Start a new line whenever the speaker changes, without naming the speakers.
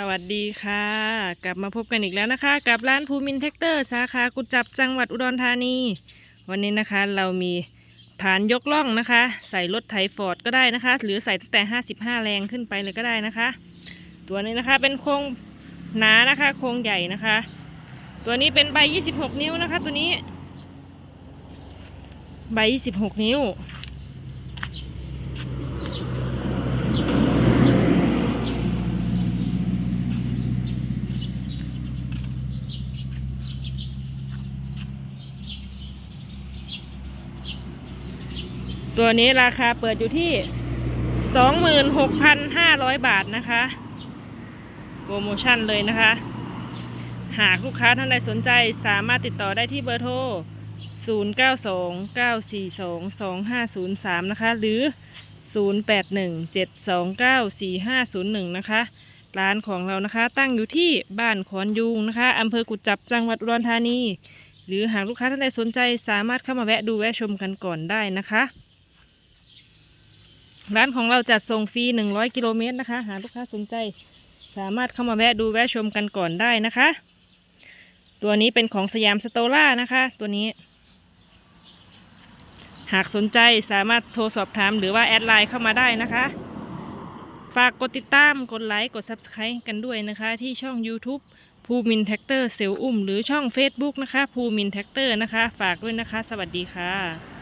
สวัสดีค่ะ กลับมาพบกันอีกแล้วนะคะ กับร้านภูมินแท็กเตอร์สาขากุจจับจังหวัดอุดรธานี วันนี้นะคะเรามีฐานยกล่องนะคะ ใส่รถไถฟอร์ดก็ได้นะคะ หรือใส่ตั้งแต่ 55 แรงขึ้นไปเลยก็ได้นะคะ ตัวนี้นะคะเป็นโครงหนานะคะโครงใหญ่นะคะ ตัวนี้เป็นใบ 26 นิ้วนะคะ ตัวนี้ ใบ 26 นิ้ว ตัวนี้ราคาเปิดอยู่ที่ 26,500 บาทนะคะ โปรโมชั่นเลยนะคะ หากลูกค้าท่านใดสนใจสามารถติดต่อได้ที่เบอร์โทร 0929422503 นะคะ หรือ 0817294501 นะคะ ร้านของเรานะคะ ตั้งอยู่ที่บ้านขอนยูงนะคะอำเภอกุจจับจังหวัดอุดรธานีหรือหากลูกค้าท่านใดสนใจสามารถเข้ามาแวะดูแวะชมกันก่อนได้นะคะ ร้านของเราจัดส่งฟรี 100 กิโลเมตรนะคะ หาลูกค้าสนใจ สามารถเข้ามาแวะดูแวะชมกันก่อนได้นะคะ ตัวนี้เป็นของสยามสโตล่านะคะ ตัวนี้ หากสนใจสามารถโทรสอบถามหรือว่าแอดไลน์เข้ามาได้นะคะ ฝากกดติดตาม กดไลค์ กด Subscribe กันด้วยนะคะ ที่ช่อง YouTube ภูมินแท็กเตอร์เซลอุ้มหรือช่อง Facebook นะคะ ภูมินแท็กเตอร์นะคะ ฝากด้วยนะคะ สวัสดีค่ะ